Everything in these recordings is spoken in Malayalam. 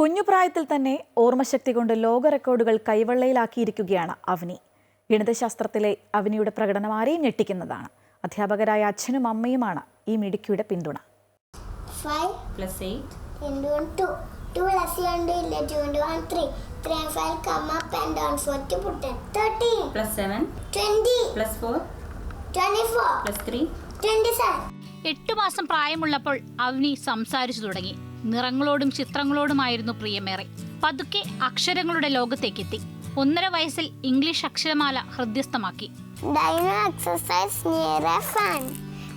കുഞ്ഞുപ്രായത്തിൽ തന്നെ ഓർമ്മശക്തി കൊണ്ട് ലോക റെക്കോർഡുകൾ കൈവെള്ളയിലാക്കിയിരിക്കുകയാണ് അവനി ഗണിതശാസ്ത്രത്തിലെ അവനിയുടെ പ്രകടനം ആരെയും ഞെട്ടിക്കുന്നതാണ് അധ്യാപകരായ അച്ഛനും അമ്മയുമാണ് ഈ മിടുക്കിയുടെ പിന്തുണ എട്ട് plus 8 into one two. Two plus one two is two into one three. Three and five come up and down. Forty put it. Thirteen. plus 7 Twenty. plus 4 Twenty-four. plus 3 Twenty-seven. എട്ടു മാസം പ്രായമുള്ളപ്പോൾ അവനി സംസാരിച്ചു തുടങ്ങി നിറങ്ങളോടും ചിത്രങ്ങളോടുമായിരുന്നു പ്രിയമേറെ പതുക്കെ അക്ഷരങ്ങളുടെ ലോകത്തേക്കെത്തി ഒന്നര വയസ്സിൽ ഇംഗ്ലീഷ് അക്ഷരമാല ഹൃദ്യസ്ഥമാക്കി Dino exercise near a fan.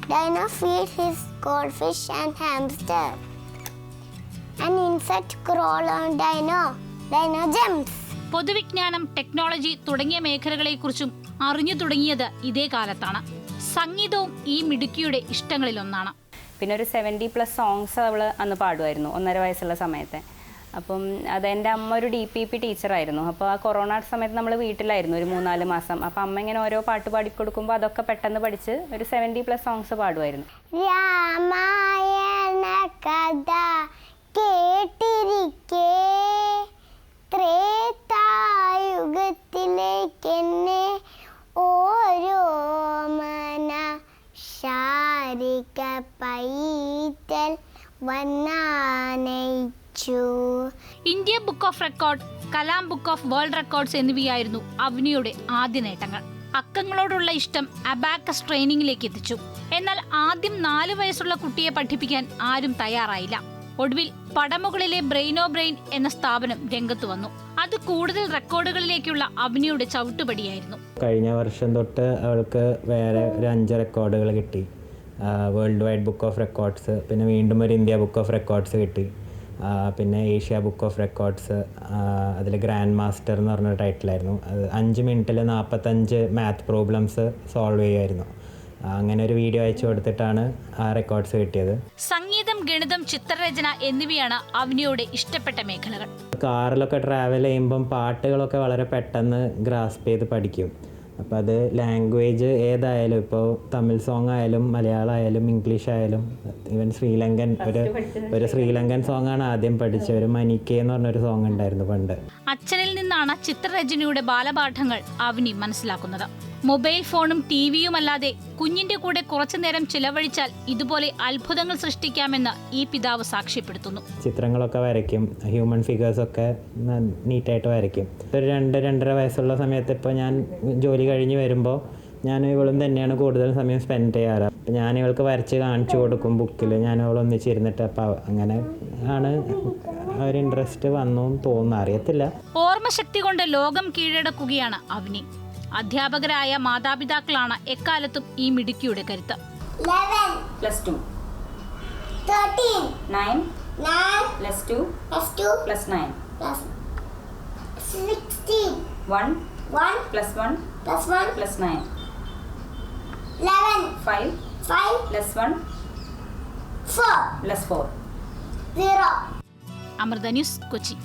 Dino feed his goldfish and hamster. An insect crawl on Dino. Dino jumps. പൊതുവിജ്ഞാനം ടെക്നോളജി തുടങ്ങിയ മേഖലകളെക്കുറിച്ചും അറിഞ്ഞു തുടങ്ങിയത് ഇതേ കാലത്താണ് സംഗീതവും ഈ മിടുക്കിയുടെ ഇഷ്ടങ്ങളിലൊന്നാണ് പിന്നെ ഒരു സെവന്റി പ്ലസ് സോങ്സ് അവൾ അന്ന് പാടുമായിരുന്നു ഒന്നര വയസ്സുള്ള സമയത്തെ. അപ്പം അത് എന്റെ അമ്മ ഒരു ഡി പി പി ടീച്ചറായിരുന്നു അപ്പോൾ ആ കൊറോണ സമയത്ത് നമ്മൾ വീട്ടിലായിരുന്നു ഒരു മൂന്നാൽ മാസം. അപ്പം അമ്മ ഇങ്ങനെ ഓരോ പാട്ട് പാടിക്കൊടുക്കുമ്പോൾ അതൊക്കെ പെട്ടെന്ന് പഠിച്ച് ഒരു സെവന്റി പ്ലസ് സോങ്സ് പാടുമായിരുന്നു. കഥ കേട്ടിരിക്കേ ശാരിക പൈതൽ വന്നാനയിച്ചു. India book of record Kalam book of world records എന്നിവയായിരുന്നു അവനിയുടെ ആദ്യ നേട്ടങ്ങൾ. അക്കങ്ങളോടുള്ള ഇഷ്ടം അബാക്കസ് ട്രെയിനിങ്ങിലേക്ക് എത്തിച്ചു. എന്നാൽ ആദ്യം നാല് വയസ്സുള്ള കുട്ടിയെ പഠിപ്പിക്കാൻ ആരും തയ്യാറായില്ല. ഒടുവിൽ പടമുകളിലെ ബ്രെയിനോ ബ്രെയിൻ എന്ന സ്ഥാപനം രംഗത്ത് വന്നു. അത് കൂടുതൽ റെക്കോർഡുകളിലേക്കുള്ള അവനിയുടെ ചവിട്ടുപടിയായിരുന്നു. കഴിഞ്ഞ വർഷം തൊട്ട് അവൾക്ക് വേറെ ഒരു അഞ്ച് റെക്കോർഡുകൾ കിട്ടി. World wide book of records പിന്നെ വീണ്ടും ഒരു ഇന്ത്യ ബുക്ക് ഓഫ് റെക്കോർഡ്സ് കിട്ടി. പിന്നെ ഏഷ്യ ബുക്ക് ഓഫ് റെക്കോർഡ്സ് അതിൽ ഗ്രാൻഡ് മാസ്റ്റർ എന്ന് പറഞ്ഞ ടൈറ്റിലായിരുന്നു അത് അഞ്ച് മിനിറ്റിൽ നാൽപ്പത്തഞ്ച് മാത്ത് പ്രോബ്ലംസ് സോൾവ് ചെയ്യുമായിരുന്നു അങ്ങനെ ഒരു വീഡിയോ അയച്ചു കൊടുത്തിട്ടാണ് ആ റെക്കോർഡ്സ് കിട്ടിയത്. സംഗീതം ഗണിതം ചിത്രരചന എന്നിവയാണ് അവനിയുടെ ഇഷ്ടപ്പെട്ട മേഖലകൾ. കാറിലൊക്കെ ട്രാവൽ ചെയ്യുമ്പം പാട്ടുകളൊക്കെ വളരെ പെട്ടെന്ന് ഗ്രാസ്പ് ചെയ്ത് പഠിക്കും. അപ്പോൾ അത് ലാംഗ്വേജ് ഏതായാലും ഇപ്പോൾ തമിഴ് സോങ് ആയാലും മലയാളം ആയാലും ഇംഗ്ലീഷ് ആയാലും ഈവൻ ശ്രീലങ്കൻ ഒരു ഒരു ശ്രീലങ്കൻ. സോങ്ങാണ് ആദ്യം പഠിച്ചത്. ഒരു മനിക്കേ എന്ന് പറഞ്ഞൊരു സോങ് ഉണ്ടായിരുന്നു പണ്ട്. അച്ഛനിൽ നിന്നാണ് ചിത്രരചനയുടെ ബാലപാഠങ്ങൾ അവനി മനസ്സിലാക്കുന്നത്. മൊബൈൽ ഫോണും ടിവിയും അല്ലാതെ കുഞ്ഞിന്റെ കൂടെ കുറച്ചു നേരം ചിലവഴിച്ചാൽ ഇതുപോലെ അത്ഭുതങ്ങൾ സൃഷ്ടിക്കാമെന്ന് ഈ പിതാവ് സാക്ഷ്യപ്പെടുത്തുന്നു. ചിത്രങ്ങളൊക്കെ വരയ്ക്കും. ഹ്യൂമൻ ഫിഗേഴ്സ് ഒക്കെ നീറ്റായിട്ട് വരയ്ക്കും. ഒരു രണ്ട് രണ്ടര വയസ്സുള്ള സമയത്ത് ഇപ്പോൾ ഞാൻ ജോലി കഴിഞ്ഞ് വരുമ്പോൾ ഞാൻ ഇവളും തന്നെയാണ് കൂടുതൽ സമയം സ്പെൻഡ് ചെയ്യാറ്. അപ്പം ഞാൻ ഇവൾക്ക് വരച്ച് കാണിച്ചു കൊടുക്കും ബുക്കിൽ ഞാൻ ഇവളൊന്നിച്ചിരുന്നിട്ട് അപ്പൊ അങ്ങനെ ആണ് ഒരു ഇൻട്രസ്റ്റ് വന്നു തോന്നുന്നു. അറിയത്തില്ല. ഓർമ്മശക്തി കൊണ്ട് ലോകം കീഴടക്കുകയാണ് അവനി. അധ്യാപകരായ മാതാപിതാക്കളാണ് എക്കാലത്തും ഈ മിടുക്കിയുടെ കരുത്ത്. Plus one plus nine 11 5 5 less 1 4 less 4 0 Amrita news Kochi.